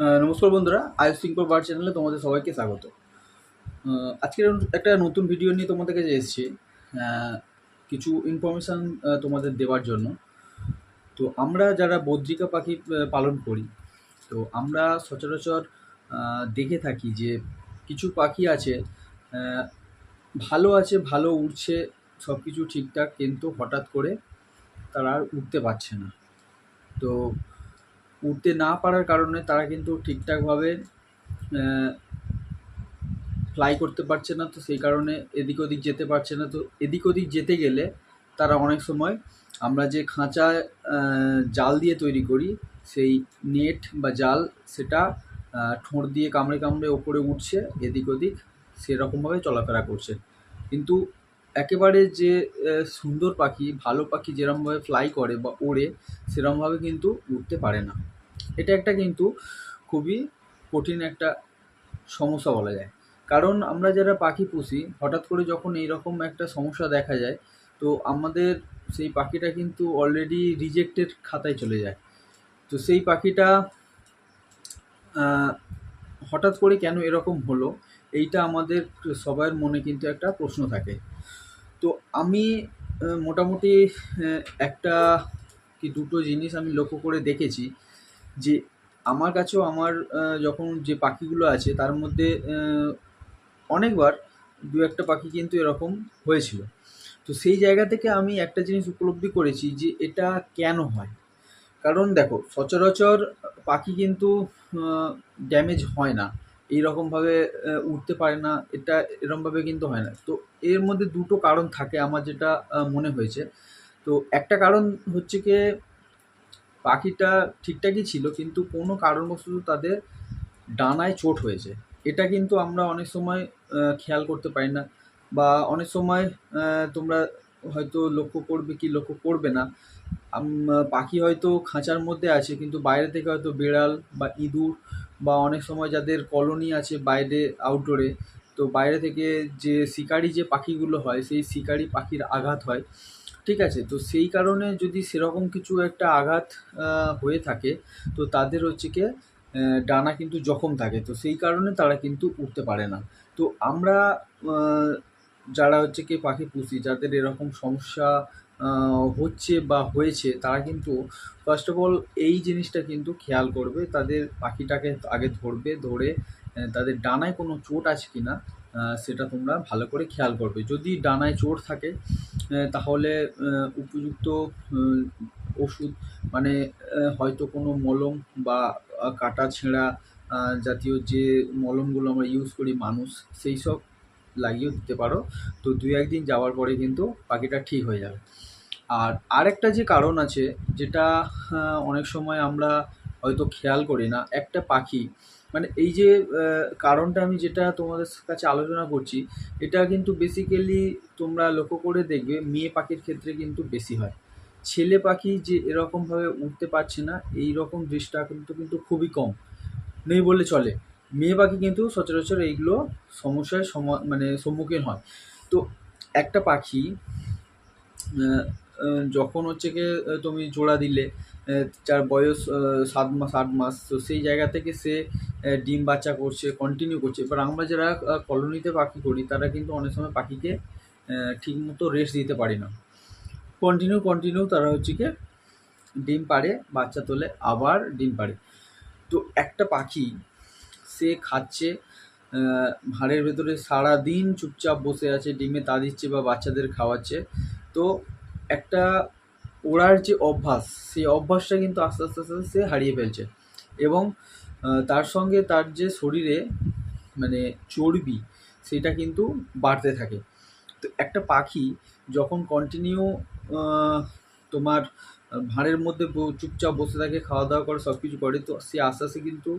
নমস্কার বন্ধুরা আয়ুষ সিংকর বার চ্যানেলে তোমাদের সবাইকে স্বাগত। আজকের একটা নতুন ভিডিও নিয়ে তোমাদের কাছে এসেছি। কিছু ইনফরমেশান তোমাদের দেওয়ার জন্য। তো আমরা যারা বদ্রিকা পাখি পালন করি, তো আমরা সচরাচর দেখে থাকি যে কিছু পাখি আছে ভালো আছে, ভালো উঠছে সব কিছু ঠিকঠাক, কিন্তু হঠাৎ করে তারা আর উঠতে পারছে না। তো উঠতে না পারার কারণে তারা কিন্তু ঠিকঠাকভাবে ফ্লাই করতে পারছে না। তো সেই কারণে এদিক ওদিক যেতে পারছে না। তো এদিক ওদিক যেতে গেলে তারা অনেক সময় আমরা যে খাঁচা জাল দিয়ে তৈরি করি, সেই নেট বা জাল সেটা ঠোঁট দিয়ে কামড়ে কামড়ে ওপরে উঠছে, এদিক ওদিক সেরকমভাবে চলাফেরা করছে। কিন্তু একেবারে যে সুন্দর পাখি, ভালো পাখি যেরকমভাবে ফ্লাই করে বা ওড়ে সেরকমভাবে কিন্তু উঠতে পারে না। এটা একটা কিন্তু খুবই কঠিন একটা সমস্যা বলা যায়। কারণ আমরা যারা পাখি পুষি, হঠাৎ করে যখন এইরকম একটা সমস্যা দেখা যায়, তো আমাদের সেই পাখিটা কিন্তু অলরেডি রিজেক্টেড খাতায় চলে যায়। তো সেই পাখিটা হঠাৎ করে কেন এরকম হলো, এইটা আমাদের সবার মনে কিন্তু একটা প্রশ্ন থাকে। তো আমি মোটামুটি একটা কি দুটো জিনিস আমি লক্ষ্য করে দেখেছি। যে আমার কাছেও আমার যখন যে পাখিগুলো আছে, তার মধ্যে অনেকবার দু একটা পাখি কিন্তু এরকম হয়েছিল। তো সেই জায়গা থেকে আমি একটা জিনিস উপলব্ধি করেছি যে এটা কেন হয়? কারণ দেখো, সচরাচর পাখি কিন্তু ড্যামেজ হয় না। এইরকমভাবে উঠতে পারে না, এটা এরকমভাবে কিন্তু হয় না। তো এর মধ্যে দুটো কারণ থাকে আমার যেটা মনে হয়েছে। তো একটা কারণ হচ্ছে কি পাখিটা ঠিকঠাকই ছিল, কিন্তু কোনো কারণবশত তাদের ডানায় চোট হয়েছে। এটা কিন্তু আমরা অনেক সময় খেয়াল করতে পারি না বা অনেক সময় তোমরা হয়তো লক্ষ্য করবে কি লক্ষ্য করবে না। পাখি হয়তো খাঁচার মধ্যে আছে, কিন্তু বাইরে থেকে হয়তো বেড়াল বা ইঁদুর বা অনেক সময় যাদের কলোনি আছে বাইরে আউটডোরে তো বাইরে থেকে যে শিকারি যে পাখিগুলো হয়, সেই শিকারি পাখির আঘাত হয়। ঠিক আছে, তো সেই কারণে যদি সেরকম কিছু একটা আঘাত হয়ে থাকে, তো তাদের হচ্ছে কি ডানা কিন্তু জখম থাকে, তো সেই কারণে তারা কিন্তু উঠতে পারে না। তো আমরা যারা হচ্ছে কি পাখি পুষি, যাদের এরকম সমস্যা হচ্ছে বা হয়েছে, তারা কিন্তু ফার্স্ট অফ অল এই জিনিসটা কিন্তু খেয়াল করবে, তাদের পাখিটাকে আগে ধরবে, ধরে তাদের ডানায় কোনো চোট আছে কি না সেটা তোমরা ভালো করে খেয়াল করবে। যদি ডানায় চোট থাকে তাহলে উপযুক্ত ওষুধ মানে হয়তো কোনো মলম বা কাটা ছেঁড়া জাতীয় যে মলমগুলো আমরা ইউজ করি, মানুষ, সেই সব লাগিয়েও দিতে পারো। তো দুই একদিন যাওয়ার পরে কিন্তু পাখিটা ঠিক হয়ে যাবে। আর আরেকটা যে কারণ আছে, যেটা অনেক সময় আমরা হয়তো খেয়াল করি না, একটা পাখি মানে এই যে কারণটা আমি যেটা তোমাদের কাছে আলোচনা করছি, এটা কিন্তু বেসিক্যালি তোমরা লক্ষ্য করে দেখবে, মেয়ে পাখির ক্ষেত্রে কিন্তু বেশি হয়। ছেলে পাখি যে এরকমভাবে উঠতে পারছে না এই রকম দৃষ্টা কিন্তু কিন্তু খুবই কম। নেই বললে চলে। মেয়ে পাখি কিন্তু সচরাচর এইগুলো সমস্যার সমা মানে সম্মুখীন হয়। তো একটা পাখি যখন হচ্ছে গিয়ে তুমি জোড়া দিলে যার বয়স সাত মাস আট মাস। তো সেই জায়গা থেকে সে ডিম বাচ্চা করছে কন্টিনিউ করছে। এবার আমরা যারা কলোনিতে পাখি করি, তারা কিন্তু অনেক সময় পাখিকে ঠিকমতো রেস্ট দিতে পারি না। কন্টিনিউ কন্টিনিউ তারা হচ্ছে গিয়ে ডিম পাড়ে, বাচ্চা তোলে, আবার ডিম পাড়ে। তো একটা পাখি সে খাচ্ছে ভাঁড়ের ভেতরে সারা দিন চুপচাপ বসে আছে, ডিমে তা দিচ্ছে বা বাচ্চাদের খাওয়াচ্ছে। তো একটা ওড়ার যে অভ্যাস, সেই অভ্যাসটা কিন্তু আস্তে আস্তে আস্তে সে হারিয়ে ফেলছে। এবং তার সঙ্গে তার যে শরীরে মানে চর্বি, সেটা কিন্তু বাড়তে থাকে। তো একটা পাখি যখন কন্টিনিউ তোমার ভাঁড়ের মধ্যে চুপচাপ বসে থাকে, খাওয়া দাওয়া করে সব কিছু করে, তো সে আস্তে আস্তে কিন্তু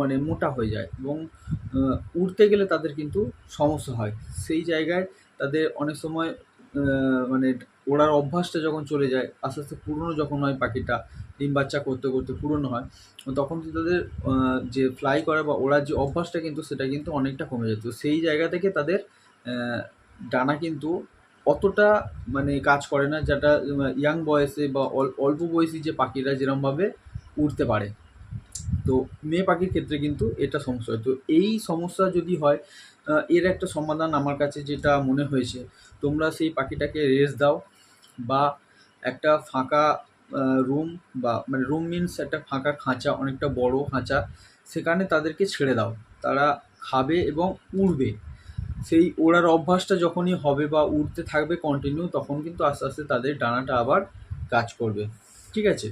মানে মোটা হয়ে যায় এবং উঠতে গেলে তাদের কিন্তু সমস্যা হয়। সেই জায়গায় তাদের অনেক সময় মানে ওড়ার অভ্যাসটা যখন চলে যায়, আস্তে আস্তে পুরনো যখন হয় পাখিটা, ডিম বাচ্চা করতে করতে পুরনো হয়, তখন তাদের যে ফ্লাই করা বা ওড়ার যে অভ্যাসটা কিন্তু সেটা কিন্তু অনেকটা কমে যেত সেই জায়গা থেকে তাদের ডানা কিন্তু অতটা মানে কাজ করে না, যেটা ইয়াং বয়সে বা অল- অল্প বয়সী যে পাখিরা যেরমভাবে উঠতে পারে। তো মেয়ে পাখির ক্ষেত্রে কিন্তু এটা সমস্যা হয়। তো এই সমস্যা যদি হয় এর একটা সমাধান আমার কাছে যেটা মনে হয়েছে, তোমরা সেই পাখিটাকে রেস্ট দাও। বা একটা ফাঁকা রুম বা মানে রুম মিনস একটা ফাঁকা খাঁচা, অনেকটা বড় খাঁচা, সেখানে তাদেরকে ছেড়ে দাও। তারা খাবে এবং উড়বে। সেই ওড়ার অভ্যাসটা যখনই হবে বা উড়তে থাকবে কন্টিনিউ তখন কিন্তু আস্তে আস্তে তাদের ডানাটা আবার কাজ করবে। ঠিক আছে?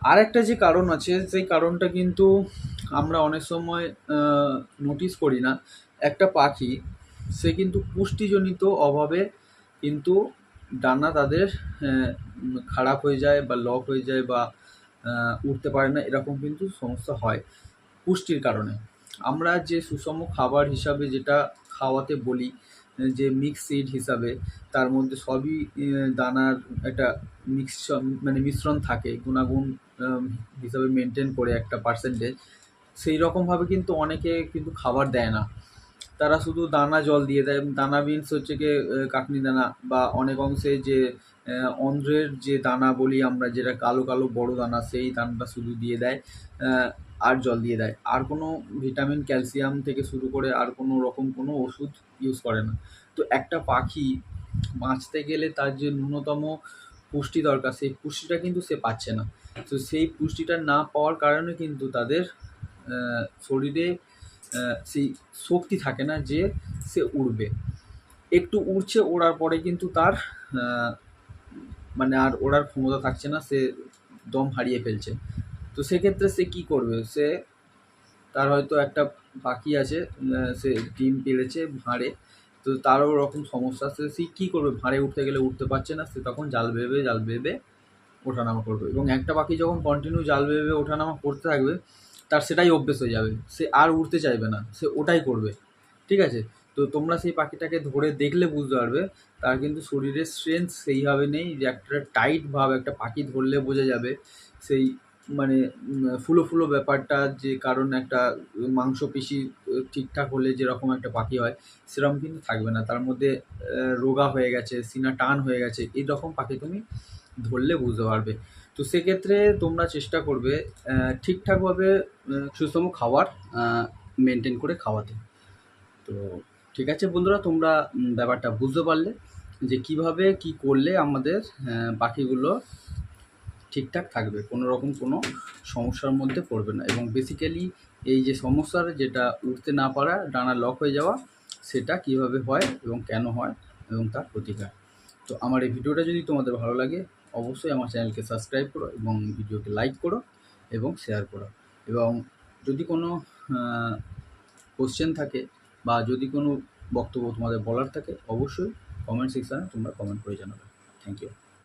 আর একটা যে কারণ আছে, সেই কারণটা কিন্তু আমরা অনেক সময় নোটিস করি না। একটা পাখি, সে কিন্তু পুষ্টিজনিত অভাবে কিন্তু ডানা তাদের খারাপ হয়ে যায় বা লক হয়ে যায় বা উঠতে পারে না, এরকম কিন্তু সমস্যা হয় পুষ্টির কারণে। আমরা যে সুষম খাবার হিসাবে যেটা খাওয়াতে বলি যে মিক্স সিড হিসাবে, তার মধ্যে সবই দানার একটা মিক্স মানে মিশ্রণ থাকে, গুণাগুণ হিসাবে মেনটেন করে একটা পার্সেন্টেজ সেই রকমভাবে কিন্তু অনেকে কিন্তু খাবার দেয় না। তারা শুধু দানা জল দিয়ে দেয়। দানা বিনস হচ্ছে আহ, কাকনি দানা বা অনেক অংশে যে অন্ধ্রের যে দানা বলি আমরা যেটা কালো কালো বড় দানা সেই দানাটা শুধু দিয়ে দেয় আর জল দিয়ে দেয়। আর কোনো ভিটামিন ক্যালসিয়াম থেকে শুরু করে আর কোনো রকম কোনো ওষুধ ইউজ করে না। তো একটা পাখি বাঁচতে গেলে তার যে ন্যূনতম পুষ্টি দরকার সেই পুষ্টিটা কিন্তু সে পাচ্ছে না। তো সেই পুষ্টিটা না পাওয়ার কারণে কিন্তু তাদের শরীরে সেই শক্তি থাকে না যে সে উড়বে। একটু উড়ছে, ওড়ার পরে কিন্তু তার মানে আর ওড়ার ক্ষমতা থাকছে না, সে দম হারিয়ে ফেলছে। তো সেক্ষেত্রে সে কি করবে? সে তার হয়তো একটা পাখি আছে সে ডিম পেড়েছে ভাঁড়ে। তো তারও রকম সমস্যা, সে সে কী করবে? ভাঁড়ে উঠতে গেলে উঠতে পারছে না, সে তখন জাল বেবে জাল ভেবে ওঠানামা করবে। এবং একটা পাখি যখন কন্টিনিউ জাল ভেবে ওঠানামা করতে থাকবে তার সেটাই অভ্যেস হয়ে যাবে। সে আর উড়তে চাইবে না, সে ওটাই করবে। ঠিক আছে? তো তোমরা সেই পাখিটাকে ধরে দেখলে বুঝতে পারবে, তার কিন্তু শরীরের স্ট্রেংথ সেইভাবে নেই যে একটা টাইট ভাব, একটা পাখি ধরলে বোঝা যাবে। সেই মানে ফুলো ফুলো ব্যাপারটা, যে কারণ একটা মাংসপেশি ঠিকঠাক হলে যেরকম একটা পাখি হয়, সেরকম কিন্তু থাকবে না। তার মধ্যে রোগা হয়ে গেছে, সিনা টান হয়ে গেছে, এই রকম পাখি তুমি ধরলে বুঝতে পারবে। তো সেক্ষেত্রে তোমরা চেষ্টা করবে ঠিকঠাকভাবে সুষম খাবার মেনটেন করে খাওয়াতে। তো ঠিক আছে বন্ধুরা, তোমরা ব্যাপারটা বুঝতে পারলে যে কীভাবে, কি করলে আমাদের পাখিগুলো ঠিকঠাক থাকবে, কোনো রকম কোনো সমস্যার মধ্যে পড়বে না। এবং বেসিক্যালি এই যে সমস্যার যেটা উঠতে না পারা, ডানা লক হয়ে যাওয়া, সেটা কীভাবে হয় এবং কেন হয় এবং তার প্রতিকার। তো আমার এই ভিডিওটা যদি তোমাদের ভালো লাগে, অবশ্যই আমার চ্যানেলকে সাবস্ক্রাইব করো এবং ভিডিওকে লাইক করো এবং শেয়ার করো। এবং যদি কোনো কোশ্চেন থাকে বা যদি কোনো বক্তব্য তোমাদের বলার থাকে, অবশ্যই কমেন্ট সেকশানে তোমরা কমেন্ট করে জানাবে। Thank you